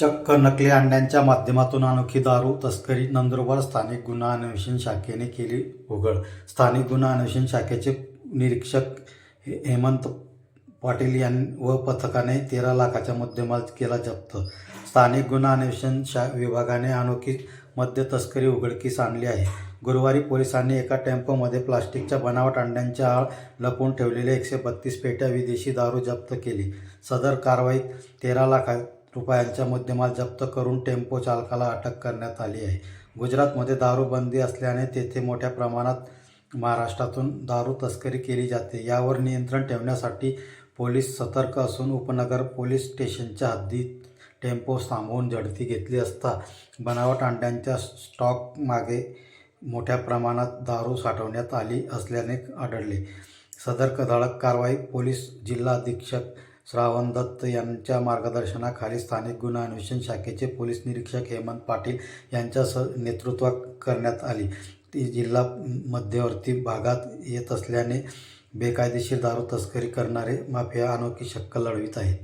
चक्क नकली अंड्यांच्या माध्यमातून अनोखी दारू तस्करी नंदुरबार स्थानिक गुन्हा अन्वेषण शाखेने केली उघड. स्थानिक गुन्हा अन्वेषण शाखेचे निरीक्षक हे- हेमंत पाटील यां व पथकाने तेरा लाखाच्या मुद्देमाल केला जप्त. स्थानिक गुन्हा अन्वेषण शा विभागाने अनोखी मद्य तस्करी उघडकीस आणली आहे? गुरुवारी पोलिसांनी एका टेम्पोमध्ये प्लास्टिकच्या बनावट अंड्यांच्या आळ लपवून ठेवलेल्या एकशे बत्तीस पेट्या विदेशी दारू जप्त केली. सदर कारवाईत तेरा लाखा रुपयांचा मुद्देमाल जप्त करून टेम्पो चालकाला अटक करण्यात आली आहे. गुजरातमध्ये दारूबंदी असल्याने तेथे मोठ्या प्रमाणात महाराष्ट्रातून दारू तस्करी केली जाते. यावर नियंत्रण ठेवण्यासाठी पोलीस सतर्क असून उपनगर पोलीस स्टेशनच्या हद्दीत टेम्पो थांबवून झडती घेतली असता बनावट अंड्यांच्या स्टॉक मागे मोठ्या प्रमाणात दारू साठवण्यात आली असल्याने आढळले. सदर धडक कारवाई पोलीस जिल्हा अधीक्षक श्रावण दत्त यांच्या मार्गदर्शनाखाली स्थानिक गुन्हा अन्वेषण शाखेचे पोलीस निरीक्षक हेमंत पाटील यांच्या स करण्यात आली. ती जिल्हा मध्यवर्ती भागात येत असल्याने बेकायदेशीर दारू तस्करी करणारे माफिया अनोखी शक्कल लढवित आहेत.